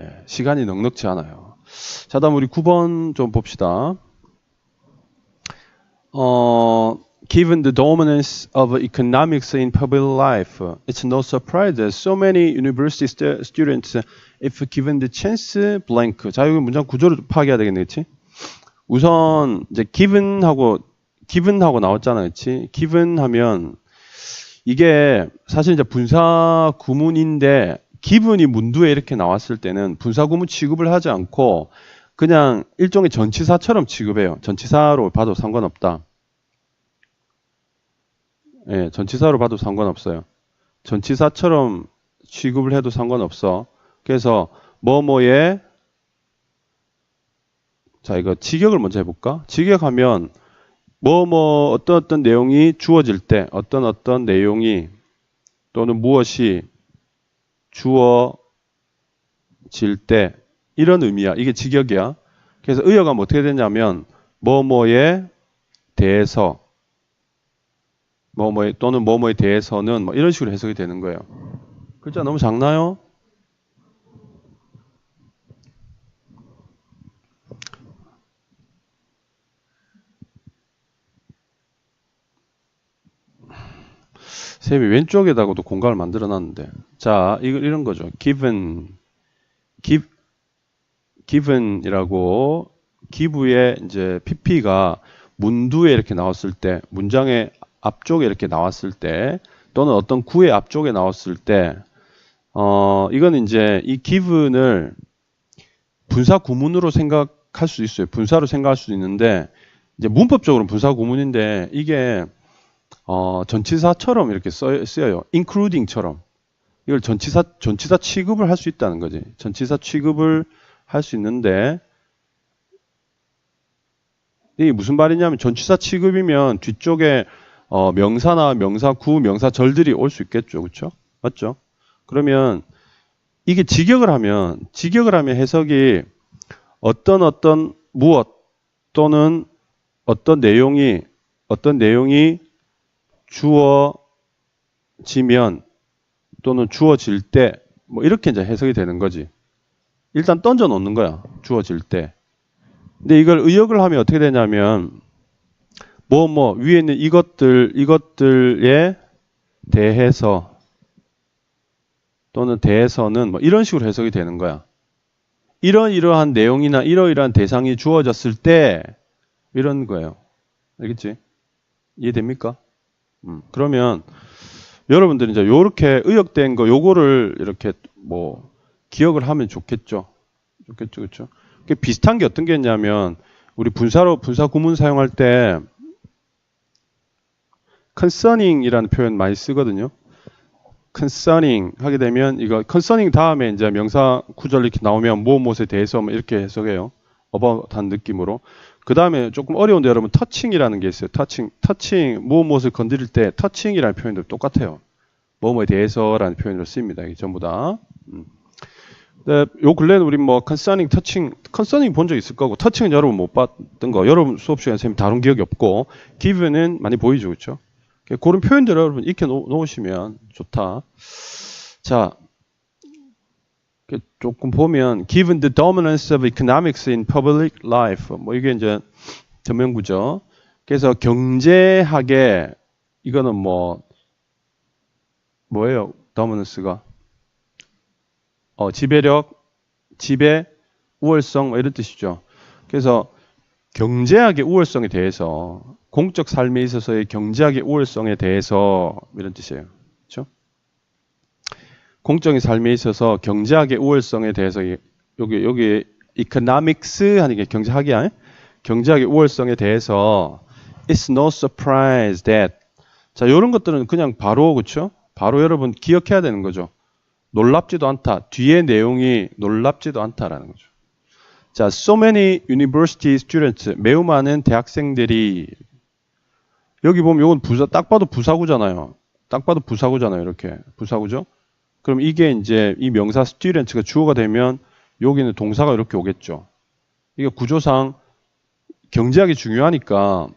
예, 시간이 넉넉지 않아요. 자, 다음 우리 9번 좀 봅시다. 어, given the dominance of economics in public life, it's no surprise that so many university stu- students, if given the chance, blank. 자, 여기 문장 구조를 파악해야 되겠네, 그치? 우선, 이제 given하고, given하고 나왔잖아, 그치? given 하면, 이게 사실 이제 분사 구문인데, 기분이 문두에 이렇게 나왔을 때는 분사 구문 취급을 하지 않고, 그냥 일종의 전치사처럼 취급해요. 전치사로 봐도 상관없다. 예, 전치사로 봐도 상관없어요. 전치사처럼 취급을 해도 상관없어. 그래서 뭐뭐에 자 이거 직역을 먼저 해볼까? 직역하면 뭐뭐 어떤 어떤 내용이 주어질 때 어떤 어떤 내용이 또는 무엇이 주어질 때 이런 의미야. 이게 직역이야. 그래서 의어가 뭐 어떻게 되냐면 뭐뭐에 대해서 뭐뭐에 또는 뭐뭐에 대해서는 뭐 이런 식으로 해석이 되는 거예요. 글자 너무 작나요? 쌤이 왼쪽에다가도 공간을 만들어 놨는데. 자, 이거 이런 거죠. given, give, given이라고 기부의 이제 pp가 문두에 이렇게 나왔을 때, 문장의 앞쪽에 이렇게 나왔을 때, 또는 어떤 구의 앞쪽에 나왔을 때, 어, 이건 이제 이 given을 분사 구문으로 생각할 수 있어요. 분사로 생각할 수 있는데, 이제 문법적으로는 분사 구문인데, 이게 어, 전치사처럼 이렇게 써, 쓰여요. including처럼. 이걸 전치사, 전치사 취급을 할 수 있다는 거지. 전치사 취급을 할 수 있는데, 이게 무슨 말이냐면, 전치사 취급이면 뒤쪽에 어, 명사나 명사 구, 명사 절들이 올 수 있겠죠. 그쵸? 맞죠? 그러면, 이게 직역을 하면, 직역을 하면 해석이 어떤 어떤 무엇 또는 어떤 내용이, 어떤 내용이 주어지면 또는 주어질 때 뭐 이렇게 이제 해석이 되는 거지. 일단 던져 놓는 거야. 주어질 때. 근데 이걸 의역을 하면 어떻게 되냐면 뭐뭐 위에 있는 이것들 이것들에 대해서 또는 대해서는 뭐 이런 식으로 해석이 되는 거야. 이런 이러한 내용이나 이러이러한 대상이 주어졌을 때 이런 거예요. 알겠지? 이해됩니까? 음, 그러면 여러분들이 이제 요렇게 의역된 거 요거를 이렇게 뭐 기억을 하면 좋겠죠. 좋겠죠. 그렇죠? 그 비슷한 게 어떤 게 있냐면 우리 분사로 분사 구문 사용할 때 concerning이라는 표현 많이 쓰거든요. concerning 하게 되면 이거 concerning 다음에 이제 명사 구절 이렇게 나오면 무엇 무엇에 대해서 뭐 이렇게 해석해요. 어바웃한 느낌으로. 그 다음에 조금 어려운데 여러분 터칭이라는 게 있어요. 터칭, 터칭 무엇 무엇을 건드릴 때 터칭이라는 표현도 똑같아요. 뭐뭐에 대해서라는 표현으로 씁니다. 이게 전부 다. 음. 네, 요 근래는 우리 뭐 concerning, 터칭, concerning 본적 있을 거고 터칭은 여러분 못 봤던 거. 여러분 수업 시간에 선생님 다룬 기억이 없고 given은 많이 보이죠, 그렇죠? 그런 표현들을 여러분 익혀 놓- 놓으시면 좋다. 자, 그 조금 보면 given the dominance of economics in public life 뭐 이게 이제 전명구죠. 그래서 경제학의 이거는 뭐 뭐예요? dominance가 어 지배력, 지배, 우월성 뭐 이런 뜻이죠. 그래서 경제학의 우월성에 대해서 공적 삶에 있어서의 경제학의 우월성에 대해서 이런 뜻이에요. 공적인 삶에 있어서 경제학의 우월성에 대해서 이- 여기 여기 economics 하는 게 경제학이야. 경제학의 우월성에 대해서 it's no surprise that 자 이런 것들은 그냥 바로 그렇죠? 바로 여러분 기억해야 되는 거죠. 놀랍지도 않다. 뒤에 내용이 놀랍지도 않다라는 거죠. 자, so many university students 매우 많은 대학생들이 여기 보면 이건 부사 딱 봐도 부사구잖아요. 딱 봐도 부사구잖아요. 이렇게 부사구죠. 그럼 이게 이제 이 명사 student가 주어가 되면 여기는 동사가 이렇게 오겠죠. 이게 구조상 경제학이 중요하니까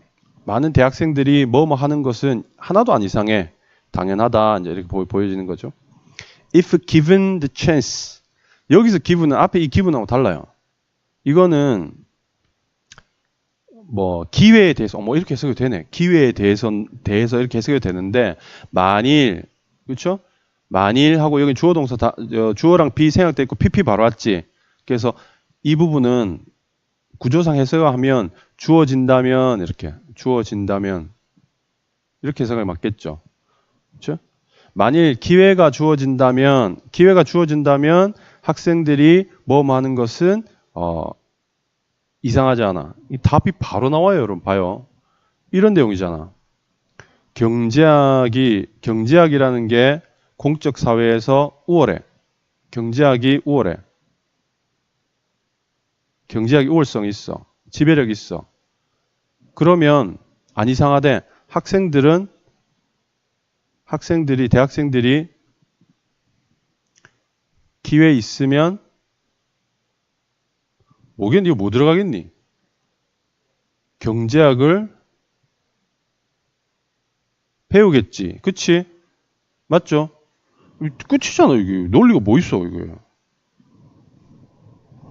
많은 대학생들이 뭐뭐 하는 것은 하나도 안 이상해. 당연하다. 이제 이렇게 보, 보여지는 거죠. If given the chance. 여기서 기분은 앞에 이 기분하고 달라요. 이거는 뭐 기회에 대해서 뭐 이렇게 해석이 되네. 기회에 대해서 대해서 이렇게 해석이 되는데 만일 그렇죠? 만일 하고 여기 주어 동사 다 어, 주어랑 비 생략돼 있고 PP 바로 왔지. 그래서 이 부분은 구조상 해석하면 주어진다면 이렇게 주어진다면 이렇게 해석이 맞겠죠. 그렇죠? 만일 기회가 주어진다면 기회가 주어진다면 학생들이 뭐 하는 것은 어 이상하지 않아. 이 답이 바로 나와요, 여러분. 봐요. 이런 내용이잖아. 경제학이 경제학이라는 게 공적 사회에서 우월해. 경제학이 우월해. 경제학이 우월성이 있어. 지배력이 있어. 그러면 안 이상하대. 학생들은 학생들이 대학생들이 기회 있으면 뭐겠니? 이거 뭐 들어가겠니? 경제학을 배우겠지. 그치? 맞죠? 끝이잖아, 이게. 논리가 뭐 있어, 이게.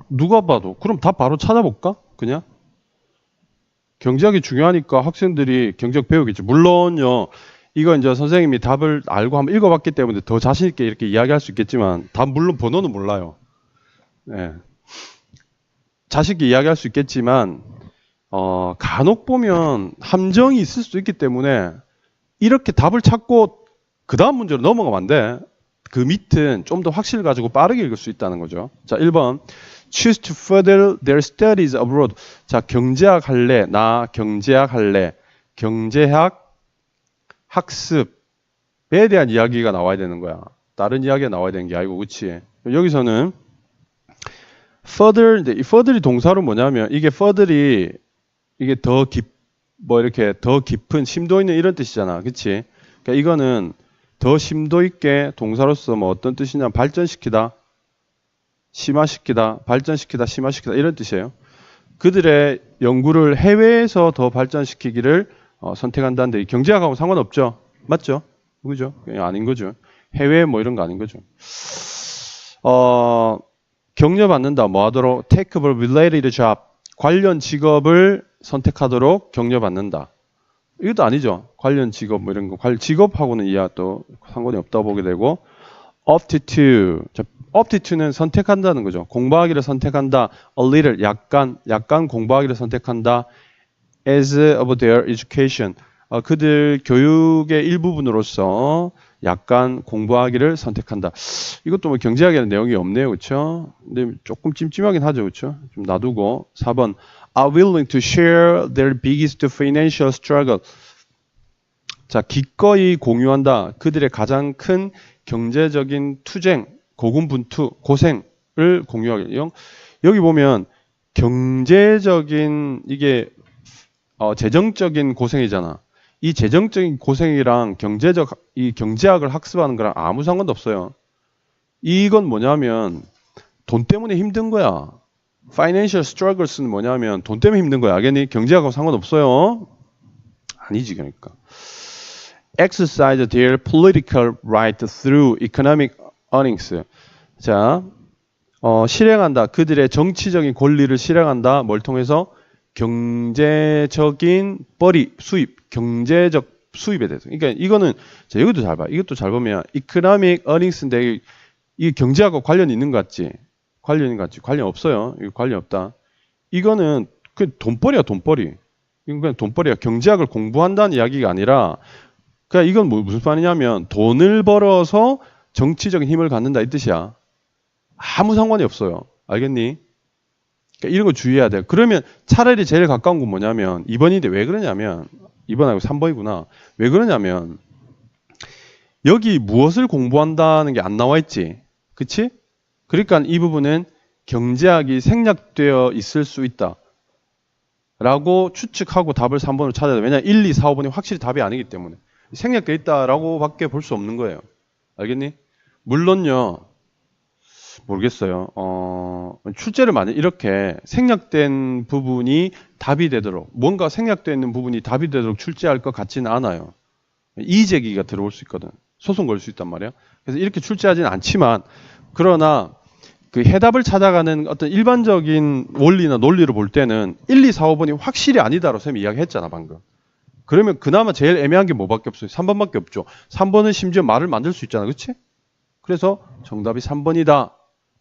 누가 봐도. 그럼 답 바로 찾아볼까? 그냥? 경제학이 중요하니까 학생들이 경제학 배우겠지. 물론요, 이거 이제 선생님이 답을 알고 한번 읽어봤기 때문에 더 자신 있게 이렇게 이야기할 수 있겠지만, 답 물론 번호는 몰라요. 네. 자식이 이야기할 수 있겠지만 어, 간혹 보면 함정이 있을 수 있기 때문에 이렇게 답을 찾고 그 다음 문제로 넘어가면 안 돼. 그 밑은 좀 더 확신을 가지고 빠르게 읽을 수 있다는 거죠. 자, 1번. choose to further their studies abroad. 자, 경제학 할래. 나 경제학 할래. 경제학 학습에 대한 이야기가 나와야 되는 거야. 다른 이야기가 나와야 되는 게 아니고, 그치? 여기서는 further, 이 further이 동사로 뭐냐면 이게 further이 이게 더 깊, 뭐 이렇게 더 깊은 심도 있는 이런 뜻이잖아. 그치? 그러니까 이거는 더 심도 있게 동사로서 뭐 어떤 뜻이냐 발전시키다, 심화시키다, 발전시키다, 심화시키다 이런 뜻이에요. 그들의 연구를 해외에서 더 발전시키기를 어, 선택한다는데 경제학하고 상관없죠. 맞죠? 그죠? 아닌 거죠. 해외 뭐 이런 거 아닌 거죠. 어, 격려받는다. 뭐 하도록? take up a related job. 관련 직업을 선택하도록 격려받는다. 이것도 아니죠. 관련 직업 뭐 이런 거. 관련 직업하고는 이해가 또 상관이 없다고 보게 되고 opt to. 자, opt to는 선택한다는 거죠. 공부하기를 선택한다. a little 약간 약간 공부하기를 선택한다. as of their education. 어, 그들 교육의 일부분으로서 약간 공부하기를 선택한다. 이것도 뭐 경제학에는 내용이 없네요. 그렇죠? 근데 조금 찜찜하긴 하죠. 그렇죠? 좀 놔두고 4번 are willing to share their biggest financial struggle. 자, 기꺼이 공유한다. 그들의 가장 큰 경제적인 투쟁, 고군분투, 고생을 공유하게. 여기 보면 경제적인 이게 어, 재정적인 고생이잖아. 이 재정적인 고생이랑 경제적 이 경제학을 학습하는 거랑 아무 상관도 없어요. 이건 뭐냐면 돈 때문에 힘든 거야. Financial struggles는 뭐냐면 돈 때문에 힘든 거야. 알겠니? 경제학하고 상관없어요. 아니지 그러니까. Exercise their political right through economic earnings. 자, 어, 실행한다. 그들의 정치적인 권리를 실행한다. 뭘 통해서? 경제적인 벌이 수입, 경제적 수입에 대해서. 그러니까 이거는 자 여기도 잘 봐. 이것도 잘 보면 economic earnings인데 이 경제하고 관련 있는 것 같지? 관련 있는 것 같지? 관련 없어요. 이거 관련 없다. 이거는 그 돈벌이야 돈벌이. 이건 그냥 돈벌이야. 경제학을 공부한다는 이야기가 아니라 그러니까 이건 뭐 무슨 말이냐면 돈을 벌어서 정치적인 힘을 갖는다 이 뜻이야. 아무 상관이 없어요. 알겠니? 그러니까 이런 거 주의해야 돼. 그러면 차라리 제일 가까운 건 뭐냐면 2번인데 왜 그러냐면 2번 아니고 3번이구나. 왜 그러냐면 여기 무엇을 공부한다는 게 안 나와 있지. 그치? 그러니까 이 부분은 경제학이 생략되어 있을 수 있다. 라고 추측하고 답을 3번으로 찾아야 돼. 왜냐하면 1, 2, 4, 5번이 확실히 답이 아니기 때문에. 생략되어 있다라고 밖에 볼 수 없는 거예요. 알겠니? 물론요. 모르겠어요. 어, 출제를 많이 이렇게 생략된 부분이 답이 되도록 뭔가 생략되어 있는 부분이 답이 되도록 출제할 것 같지는 않아요. 이의제기가 들어올 수 있거든. 소송 걸 수 있단 말이야. 그래서 이렇게 출제하지는 않지만 그러나 그 해답을 찾아가는 어떤 일반적인 원리나 논리를 볼 때는 1, 2, 4, 5번이 확실히 아니다라고 쌤이 이야기했잖아 방금. 그러면 그나마 제일 애매한 게 뭐밖에 없어요? 3번밖에 없죠. 3번은 심지어 말을 만들 수 있잖아. 그렇지? 그래서 정답이 3번이다.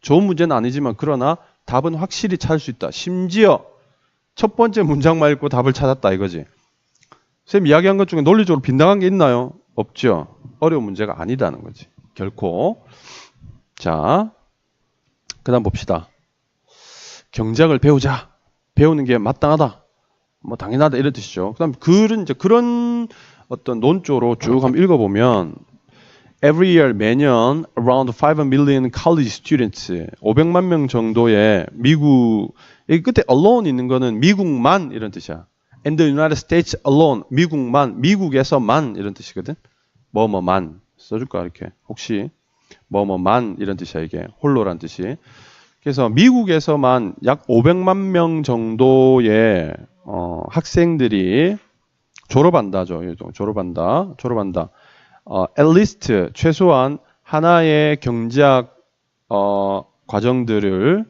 좋은 문제는 아니지만 그러나 답은 확실히 찾을 수 있다. 심지어 첫 번째 문장만 읽고 답을 찾았다 이거지. 쌤 이야기한 것 중에 논리적으로 빈당한 게 있나요? 없죠. 어려운 문제가 아니다는 거지. 결코. 자, 그 다음 봅시다. 경제학을 배우자. 배우는 게 마땅하다. 뭐 당연하다 이런 뜻이죠. 그다음 글은 이제 그런 어떤 논조로 쭉 한번 읽어보면 every year 매년 around 5 million college students 500만 명 정도의 미국 이 끝에 alone 있는 거는 미국만 이런 뜻이야. and the United States alone 미국만 미국에서만 이런 뜻이거든. 뭐뭐만 써줄까 이렇게 혹시 뭐뭐만 이런 뜻이야 이게 홀로란 뜻이. 그래서 미국에서만 약 500만 명 정도의 어, 학생들이 졸업한다죠. 졸업한다. 졸업한다. 어, at least 최소한 하나의 경제학 어, 과정들을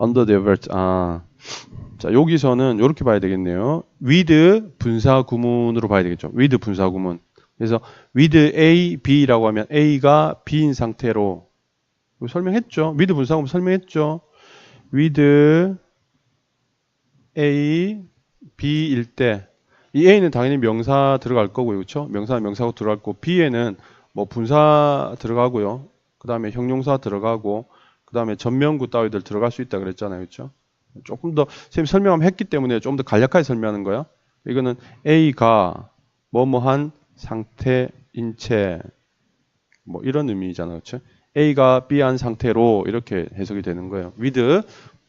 under belt. 아, 자 여기서는 이렇게 봐야 되겠네요. with 분사 구문으로 봐야 되겠죠. with 분사 구문. 그래서 with A, B라고 하면 A가 B인 상태로 설명했죠. with 분사 구문 설명했죠. with A, B일 때 이 A는 당연히 명사 들어갈 거고요. 그렇죠? 명사 명사고 들어갈 거고 B에는 뭐 분사 들어가고요. 그 다음에 형용사 들어가고 그 다음에 전면구 따위들 들어갈 수 있다 그랬잖아요. 그렇죠? 조금 더 선생님 설명을 했기 때문에 좀 더 간략하게 설명하는 거야. 이거는 A가 뭐뭐한 상태인 채뭐 이런 의미잖아요. 그렇죠? A가 B한 상태로 이렇게 해석이 되는 거예요. with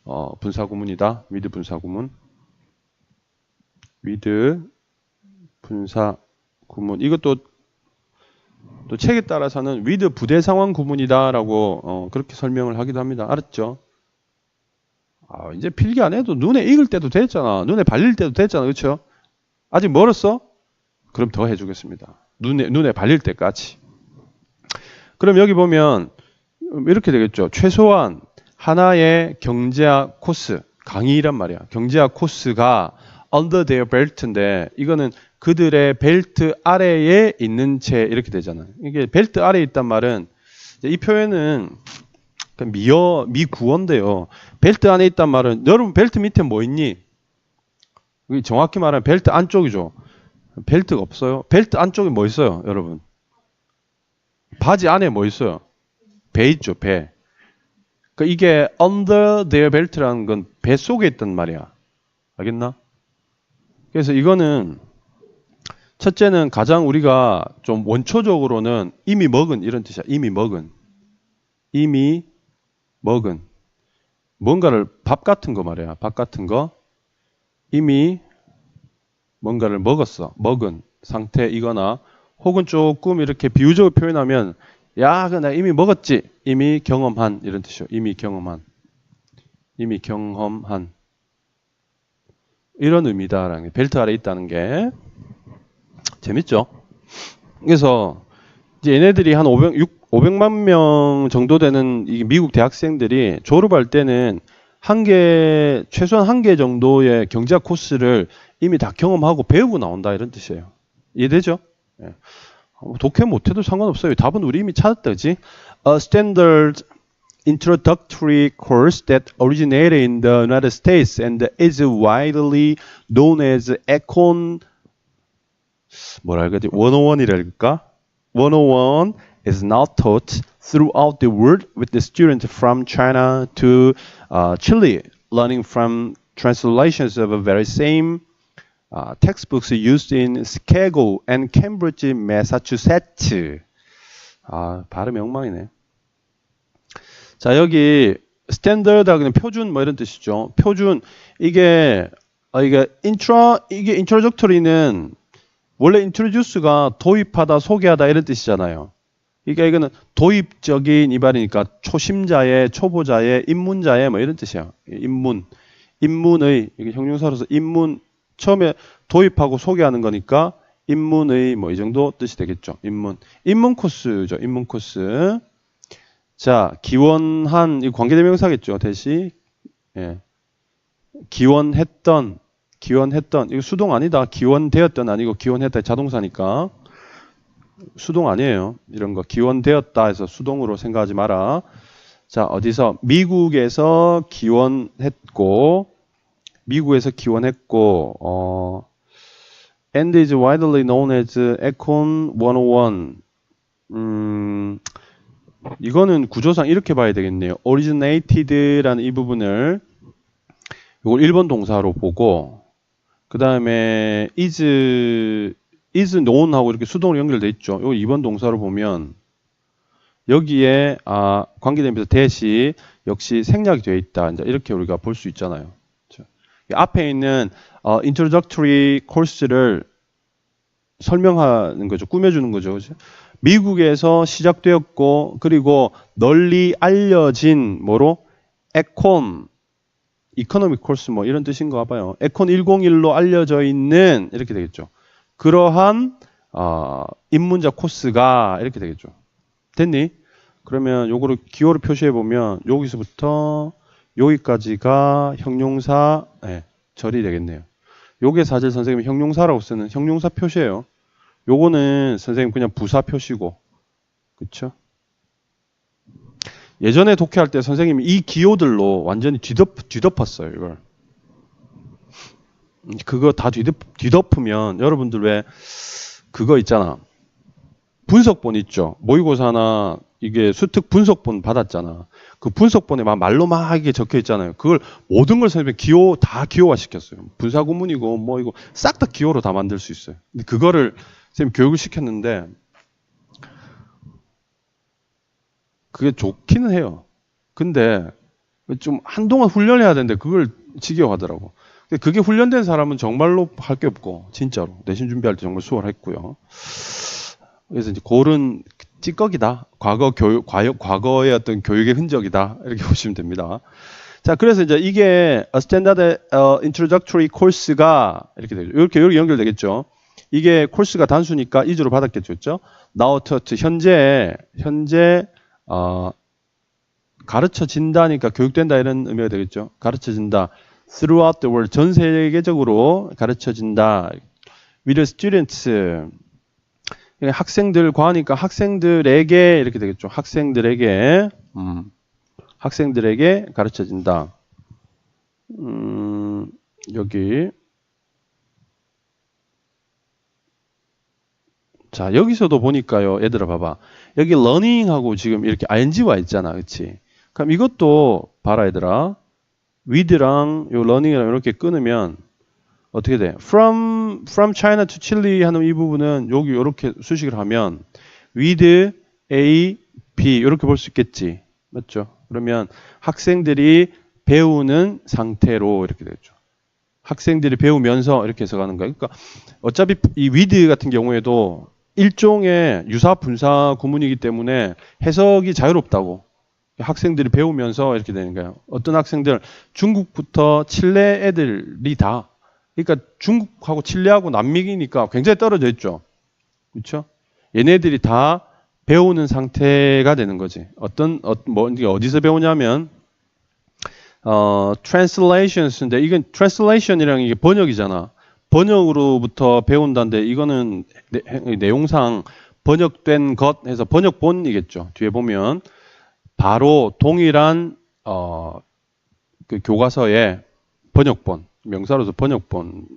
어, 분사 구문이다. with 분사 구문. with 분사 구문. 이것도 또 책에 따라서는 with 부대 상황 구문이다라고 어, 그렇게 설명을 하기도 합니다. 알았죠? 아, 이제 필기 안 해도 눈에 익을 때도 됐잖아. 눈에 발릴 때도 됐잖아. 그렇죠? 아직 멀었어? 그럼 더 해주겠습니다. 눈에 눈에 발릴 때까지. 그럼 여기 보면 이렇게 되겠죠. 최소한 하나의 경제학 코스 강의란 말이야. 경제학 코스가 under their belt인데 이거는 그들의 벨트 아래에 있는 채 이렇게 되잖아요. 이게 벨트 아래에 있단 말은 이 표현은 미어 미구어인데요. 벨트 안에 있단 말은 여러분 벨트 밑에 뭐 있니? 정확히 말하면 벨트 안쪽이죠. 벨트가 없어요. 벨트 안쪽에 뭐 있어요, 여러분? 바지 안에 뭐 있어요? 배 있죠, 배. 그 이게 under their belt라는 건 배 속에 있단 말이야. 알겠나? 그래서 이거는 첫째는 가장 우리가 좀 원초적으로는 이미 먹은 이런 뜻이야. 이미 먹은. 이미 먹은. 뭔가를 밥 같은 거 말이야. 밥 같은 거. 이미 뭔가를 먹었어. 먹은 상태이거나 혹은 조금 이렇게 비유적으로 표현하면 야, 그나 이미 먹었지. 이미 경험한 이런 뜻이요. 이미 경험한. 이미 경험한. 이런 의미다라는 게 벨트 아래 있다는 게 재밌죠? 그래서 이제 얘네들이 한 500, 6, 500만 명 정도 되는 이 미국 대학생들이 졸업할 때는 한 개, 최소한 한 개 정도의 경제학 코스를 이미 다 경험하고 배우고 나온다 이런 뜻이에요. 이해되죠? 예. 독해 못해도 상관없어요. 답은 우리 이미 찾았다, 그지? A standard introductory course that originated in the United States and is widely known as Econ 뭐라 할까지 101이랄까? 101 is now taught throughout the world with the students from China to uh, Chile, learning from translations of the very same uh, textbooks used in Chicago and Cambridge, Massachusetts. 아, 발음이 엉망이네. 자, 여기 스탠더드하고는 표준 뭐 이런 뜻이죠. 표준 이게 어, 이게 인트라 이게 인트로덕토리는 원래 인트로듀스가 도입하다, 소개하다 이런 뜻이잖아요. 그러니까 이거는 도입적인 이발이니까 초심자의, 초보자의, 입문자의 뭐 이런 뜻이야. 입문, 입문의 이게 형용사로서 입문 처음에 도입하고 소개하는 거니까 입문의 뭐 이 정도 뜻이 되겠죠. 입문, 입문 코스죠. 입문 코스. 자, 기원한 이 관계대명사겠죠. 대시 예. 기원했던 기원했던 이거 수동 아니다. 기원되었던 아니고 기원했다 자동사니까 수동 아니에요. 이런 거 기원되었다 해서 수동으로 생각하지 마라. 자, 어디서 미국에서 기원했고 미국에서 기원했고 어 and is widely known as Econ 101. 음, 이거는 구조상 이렇게 봐야 되겠네요. originated라는 이 부분을 이걸 1번 동사로 보고 그 다음에 is is known하고 이렇게 수동으로 연결돼 있죠. 이거 2번 동사로 보면 여기에 아, 관계되면서 대시 역시 생략이 되어 있다. 이제 이렇게 우리가 볼 수 있잖아요. 앞에 있는 어, introductory course를 설명하는 거죠. 꾸며주는 거죠. 그렇죠? 미국에서 시작되었고 그리고 널리 알려진 뭐로 에콘 이코노믹 코र्스 뭐 이런 뜻인 가 봐요. 에콘 101로 알려져 있는 이렇게 되겠죠. 그러한 어, 입문자 코스가 이렇게 되겠죠. 됐니? 그러면 요거를 기호를 표시해 보면 여기서부터 여기까지가 형용사 네, 절이 되겠네요. 요게 사실 선생님이 형용사라고 쓰는 형용사 표시예요. 요거는 선생님 그냥 부사 표시고 그쵸? 예전에 독해할 때 선생님이 이 기호들로 완전히 뒤덮, 뒤덮었어요 이걸 그거 다 뒤덮, 뒤덮으면 여러분들 왜 그거 있잖아 분석본 있죠 모의고사나 이게 수특 분석본 받았잖아 그 분석본에 막 말로 막 이게 적혀 있잖아요 그걸 모든 걸 선생님이 기호 다 기호화 시켰어요 분사 구문이고 뭐 이거 싹 다 기호로 다 만들 수 있어요 근데 그거를 선생님 교육을 시켰는데 그게 좋기는 해요. 근데 좀 한동안 훈련해야 되는데 그걸 지겨워하더라고. 근데 그게 훈련된 사람은 정말로 할 게 없고 진짜로 내신 준비할 때 정말 수월했고요. 그래서 이제 골은 찌꺼기다. 과거 교육, 과거의 어떤 교육의 흔적이다. 이렇게 보시면 됩니다. 자, 그래서 이제 이게 스탠다드 어, 인트로덕토리 코스가 이렇게 되죠. 이렇게 이렇게 연결되겠죠. 이게 코스가 단수니까 이주로 받았겠죠. 나우 터트 현재 현재 어, 가르쳐진다니까 교육된다 이런 의미가 되겠죠. 가르쳐진다. throughout the world 전 세계적으로 가르쳐진다. with students 학생들과 하니까 학생들에게 이렇게 되겠죠. 학생들에게 음, 학생들에게 가르쳐진다. 음, 여기 자, 여기서도 보니까요. 얘들아 봐봐. 여기 learning하고 지금 이렇게 ing 와 있잖아. 그치? 그럼 이것도 봐라 얘들아. with랑 요 learning이랑 이렇게 끊으면 어떻게 돼? from from China to Chile 하는 이 부분은 여기 이렇게 수식을 하면 with A, B 이렇게 볼 수 있겠지. 맞죠? 그러면 학생들이 배우는 상태로 이렇게 되죠. 학생들이 배우면서 이렇게 해서 가는 거예요. 그러니까 어차피 이 with 같은 경우에도 일종의 유사 분사 구문이기 때문에 해석이 자유롭다고 학생들이 배우면서 이렇게 되는 거예요. 어떤 학생들 중국부터 칠레 애들이 다 그러니까 중국하고 칠레하고 남미이니까 굉장히 떨어져 있죠. 그렇죠? 얘네들이 다 배우는 상태가 되는 거지. 어떤 어, 뭐 어디서 배우냐면 어 translations인데 이건 translation이랑 이게 번역이잖아. 번역으로부터 배운다는데 이거는 내, 용상 번역된 것 해서 번역본이겠죠. 뒤에 보면 바로 동일한 어, 그 교과서의 번역본 명사로서 번역본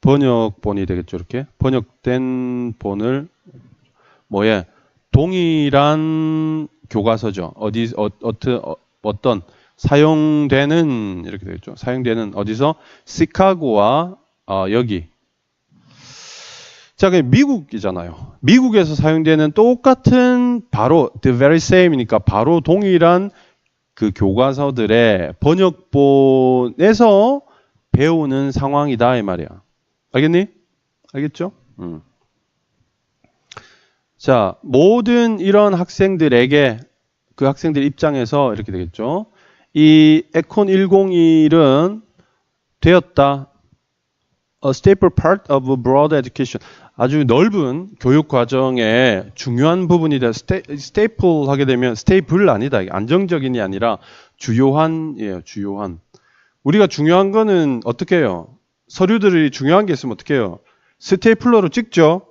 번역본이 되겠죠. 이렇게 번역된 본을 뭐에 동일한 교과서죠. 어디 어, 어, 어떤 사용되는 이렇게 되겠죠. 사용되는 어디서 시카고와 어, 여기 자, 그 미국이잖아요. 미국에서 사용되는 똑같은 바로 the very same이니까 바로 동일한 그 교과서들의 번역본에서 배우는 상황이다 이 말이야. 알겠니? 알겠죠? 음. 자, 모든 이런 학생들에게 그 학생들 입장에서 이렇게 되겠죠. 이 에콘 101은 되었다. A staple part of a broad education. 아주 넓은 교육 과정의 중요한 부분이다. staple 하게 되면 stable 아니다. 안정적인이 아니라 주요한이에요. 주요한. 우리가 중요한 거는 어떻게 해요? 서류들이 중요한 게 있으면 어떻게 해요? 스테이플러로 찍죠.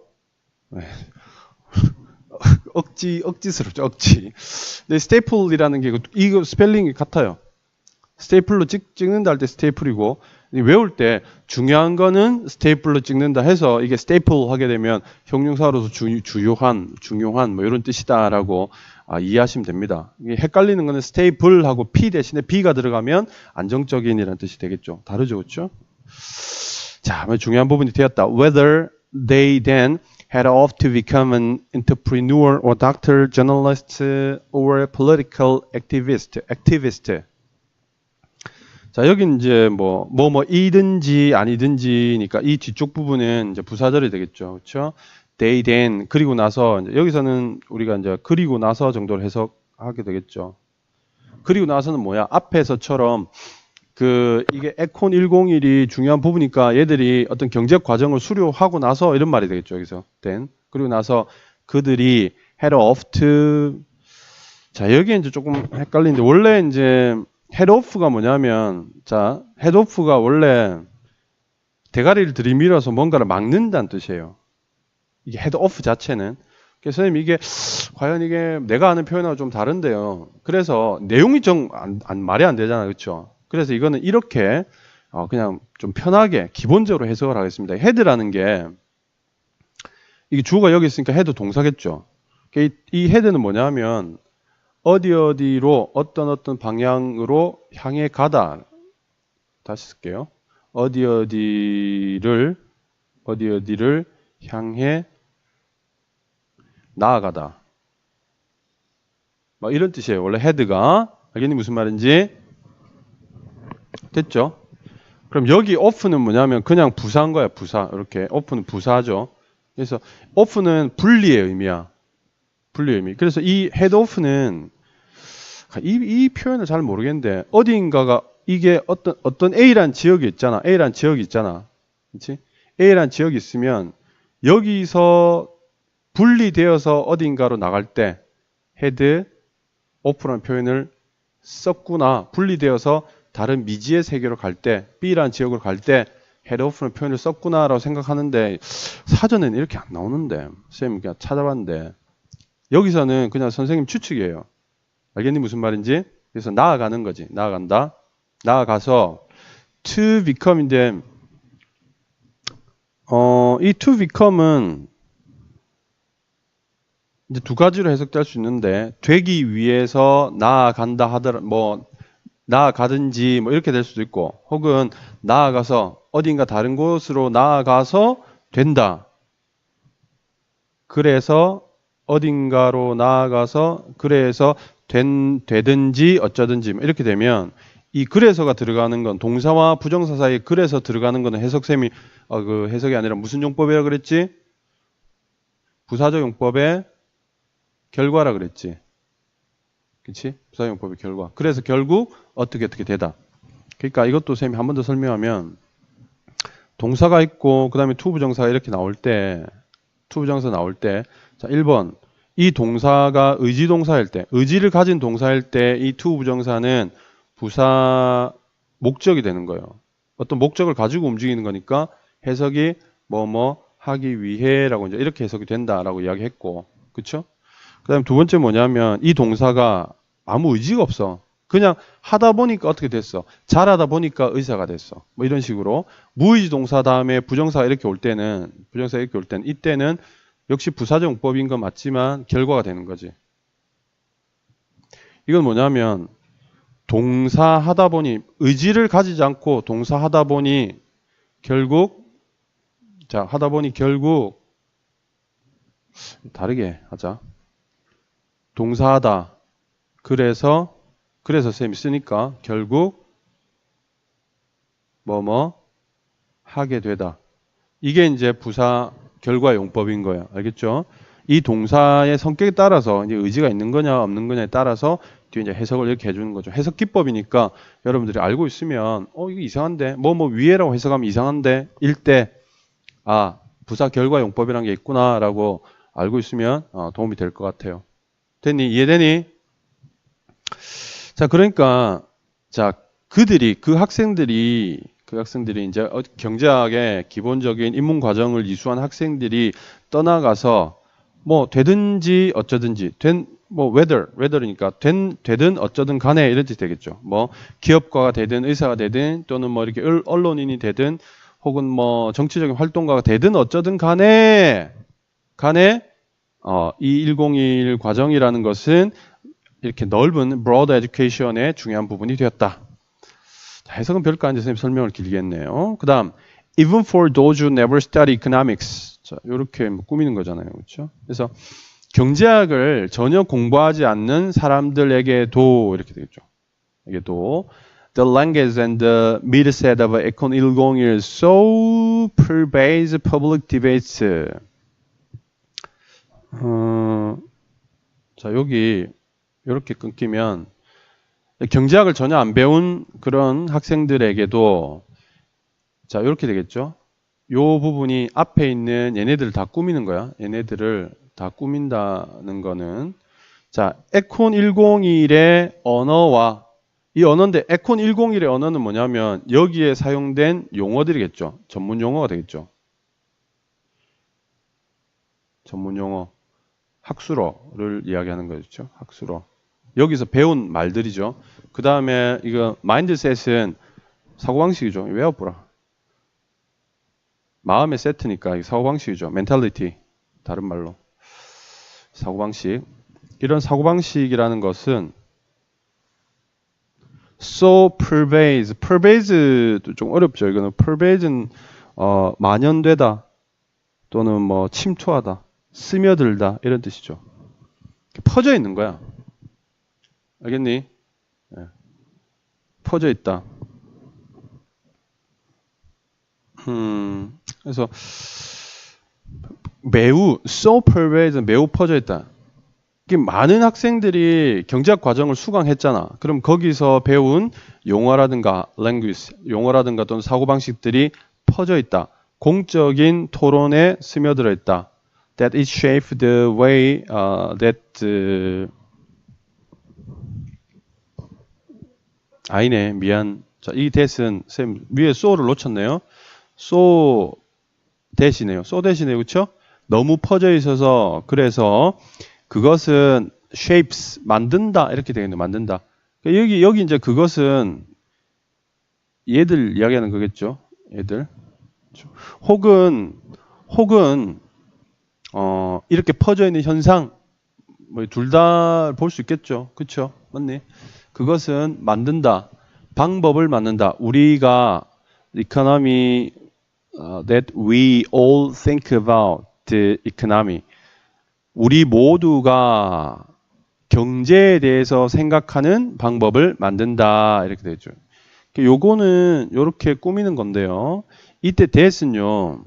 네. 억지 억지스럽죠. 억지. 근데 스테이플이라는 게 이거 스펠링이 같아요. 스테이플로 찍, 찍는다 할 때 스테이플이고 외울 때 중요한 거는 스테이플로 찍는다 해서 이게 스테이플 하게 되면 형용사로서 주, 주요한, 중요한 뭐 이런 뜻이다라고 아, 이해하시면 됩니다. 이게 헷갈리는 거는 스테이플하고 p 대신에 b가 들어가면 안정적인이라는 뜻이 되겠죠. 다르죠, 그렇죠? 자, 중요한 부분이 되었다. Whether they then had off to become an entrepreneur or doctor, journalist or political activist. activist. 자, 여기 이제 뭐, 뭐, 뭐, 이든지 아니든지니까 이 뒤쪽 부분은 이제 부사절이 되겠죠. 그렇죠? they then, 그리고 나서, 여기서는 우리가 이제 그리고 나서 정도로 해석하게 되겠죠. 그리고 나서는 뭐야? 앞에서처럼 그 이게 에콘 101이 중요한 부분이니까 얘들이 어떤 경제 과정을 수료하고 나서 이런 말이 되겠죠. 여기서 then. 그리고 나서 그들이 had off to 자, 여기 이제 조금 헷갈리는데 원래 이제 헤드오프가 뭐냐면 자 헤드오프가 원래 대가리를 들이밀어서 뭔가를 막는다는 뜻이에요. 이게 헤드오프 자체는 그래서 선생님 이게 과연 이게 내가 아는 표현하고 좀 다른데요. 그래서 내용이 좀 안, 안 말이 안 되잖아요, 그렇죠? 그래서 이거는 이렇게 어 그냥 좀 편하게 기본적으로 해석을 하겠습니다. 헤드라는 게 이게 주어가 여기 있으니까 헤드 동사겠죠. 이, 이 헤드는 뭐냐면 어디 어디로 어떤 어떤 방향으로 향해 가다. 다시 쓸게요. 어디 어디를 어디 어디를 향해 나아가다. 뭐 이런 뜻이에요. 원래 헤드가 알겠니 무슨 말인지 됐죠? 그럼 여기 오프는 뭐냐면 그냥 부사인 거야 부사 이렇게 오프는 부사죠. 그래서 오프는 분리의 의미야. 분리 의미. 그래서 이 헤드 오프는 이, 이 표현을 잘 모르겠는데 어디인가가 이게 어떤 어떤 A란 지역이 있잖아. A란 지역이 있잖아. 그렇지? A란 지역이 있으면 여기서 분리되어서 어딘가로 나갈 때 헤드 오프라는 표현을 썼구나. 분리되어서 다른 미지의 세계로 갈 때, B라는 지역으로 갈 때 헤드 오프라는 표현을 썼구나라고 생각하는데 사전에는 이렇게 안 나오는데 쌤이 그냥 찾아봤는데 여기서는 그냥 선생님 추측이에요. 알겠니 무슨 말인지? 그래서 나아가는 거지. 나아간다. 나아가서 to become인데 어, 이 to become은 이제 두 가지로 해석될 수 있는데 되기 위해서 나아간다 하더라 뭐 나아가든지 뭐 이렇게 될 수도 있고 혹은 나아가서 어딘가 다른 곳으로 나아가서 된다. 그래서 어딘가로 나아가서 그래서 된, 되든지 어쩌든지 뭐 이렇게 되면 이 그래서가 들어가는 건 동사와 부정사 사이에 그래서 들어가는 거는 해석쌤이 어, 그 해석이 아니라 무슨 용법이라 그랬지? 부사적 용법의 결과라 그랬지. 그치? 부사적 용법의 결과. 그래서 결국 어떻게 어떻게 되다. 그러니까 이것도 쌤이 한 번 더 설명하면 동사가 있고 그 다음에 투부정사가 이렇게 나올 때 투부정사 나올 때 자, 1번 이 동사가 의지 동사일 때, 의지를 가진 동사일 때 이 to 부정사는 부사 목적이 되는 거예요. 어떤 목적을 가지고 움직이는 거니까 해석이 뭐 뭐 하기 위해라고 이제 이렇게 해석이 된다라고 이야기했고, 그렇죠? 그다음 두 번째 뭐냐면 이 동사가 아무 의지가 없어. 그냥 하다 보니까 어떻게 됐어? 잘하다 보니까 의사가 됐어. 뭐 이런 식으로 무의지 동사 다음에 부정사 이렇게 올 때는 부정사 이렇게 올 때는 이때는 역시 부사정법인 건 맞지만 결과가 되는 거지. 이건 뭐냐면 동사 하다 보니 의지를 가지지 않고 동사 하다 보니 결국 자 하다 보니 결국 다르게 하자. 동사하다 그래서 그래서 쌤이 쓰니까 결국 뭐뭐 뭐 하게 되다. 이게 이제 부사 결과 용법인 거예요. 알겠죠? 이 동사의 성격에 따라서 이제 의지가 있는 거냐 없는 거냐에 따라서 뒤에 이제 해석을 이렇게 해주는 거죠. 해석 기법이니까 여러분들이 알고 있으면 어 이거 이상한데 뭐뭐 위에라고 해석하면 이상한데 일대 아 부사 결과 용법이라는 게 있구나라고 알고 있으면 어, 도움이 될 것 같아요. 됐니 이해되니? 자 그러니까 자 그들이 그 학생들이 그 학생들이 이제 어- 경제학의 기본적인 입문 과정을 이수한 학생들이 떠나가서 뭐 되든지 어쩌든지 된 뭐 whether whether니까 된 되든 어쩌든 간에 이런 뜻이 되겠죠. 뭐 기업가가 되든 의사가 되든 또는 뭐 이렇게 언- 언론인이 되든 혹은 뭐 정치적인 활동가가 되든 어쩌든 간에 간에 어, 이 101 과정이라는 것은 이렇게 넓은 broad education의 중요한 부분이 되었다. 자, 해석은 별거 아닌데 선생님 설명을 길게 했네요. 그 다음, even for those who never study economics. 자, 요렇게 뭐 꾸미는 거잖아요. 그렇죠? 그래서 경제학을 전혀 공부하지 않는 사람들에게도 이렇게 되겠죠. 에게도 The language and the mindset of Econ 101 so pervades public debates. 어, 자, 여기 이렇게 끊기면 경제학을 전혀 안 배운 그런 학생들에게도 자 이렇게 되겠죠. 요 부분이 앞에 있는 얘네들을 다 꾸미는 거야. 얘네들을 다 꾸민다는 거는 자 에콘 101의 언어와 이 언어인데 에콘 101의 언어는 뭐냐면 여기에 사용된 용어들이겠죠. 전문 용어가 되겠죠. 전문 용어 학술어를 이야기하는 거죠. 학술어. 여기서 배운 말들이죠. 그 다음에 이거 마인드셋은 사고방식이죠. 외워보라. 마음의 세트니까 사고방식이죠. 멘탈리티. 다른 말로. 사고방식. 이런 사고방식이라는 것은 so pervades. pervades도 좀 어렵죠. 이거는 pervade는 어, 만연되다 또는 뭐 침투하다, 스며들다 이런 뜻이죠. 퍼져 있는 거야. 알겠니? 예. 퍼져 있다. 음, 그래서 매우 so pervasive 매우 퍼져 있다. 많은 학생들이 경제학 과정을 수강했잖아. 그럼 거기서 배운 용어라든가 language, 용어라든가 또는 사고 방식들이 퍼져 있다. 공적인 토론에 스며들어 있다. That it shaped the way uh, that uh, 아니네. 미안. 자 이 대신 쌤 위에 so를 놓쳤네요. so 대신에요. so 대신에 그렇죠 너무 퍼져 있어서 그래서 그것은 shapes 만든다. 이렇게 되겠네요 만든다. 그러니까 여기 여기 이제 그것은 얘들 이야기하는 거겠죠? 얘들. 혹은 혹은 어 이렇게 퍼져 있는 현상. 뭐 둘 다 볼 수 있겠죠? 그렇죠 맞니 그것은 만든다. 방법을 만든다. 우리가 economy uh, that we all think about the economy. 우리 모두가 경제에 대해서 생각하는 방법을 만든다. 이렇게 되죠. 요거는 이렇게 꾸미는 건데요. 이때 that은요.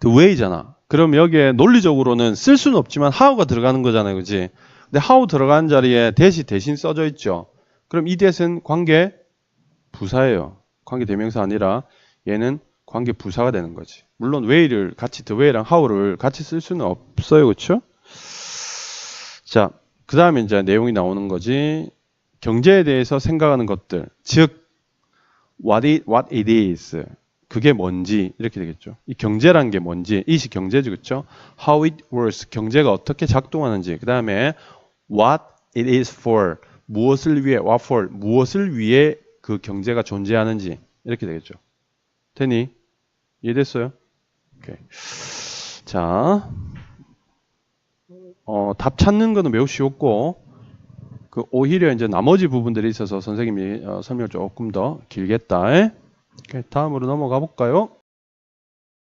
the way잖아. 그럼 여기에 논리적으로는 쓸 수는 없지만 how가 들어가는 거잖아요. 그지? 근데 how 들어가는 자리에 that이 대신 써져 있죠. 그럼 이 that은 관계 부사예요. 관계 대명사 아니라 얘는 관계 부사가 되는 거지. 물론 way를 같이 the way랑 how를 같이 쓸 수는 없어요. 그렇죠? 자, 그다음에 이제 내용이 나오는 거지. 경제에 대해서 생각하는 것들. 즉 what it, what it is. 그게 뭔지 이렇게 되겠죠. 이 경제란 게 뭔지, 이시 경제죠, 그렇죠? How it works, 경제가 어떻게 작동하는지. 그 다음에 what it is for, 무엇을 위해, what for, 무엇을 위해 그 경제가 존재하는지 이렇게 되겠죠. 되니? 이해됐어요? 오케이. 자, 어, 답 찾는 거는 매우 쉬웠고, 그 오히려 이제 나머지 부분들이 있어서 선생님이 어, 설명을 조금 더 길겠다. 에? 다음으로 넘어가 볼까요?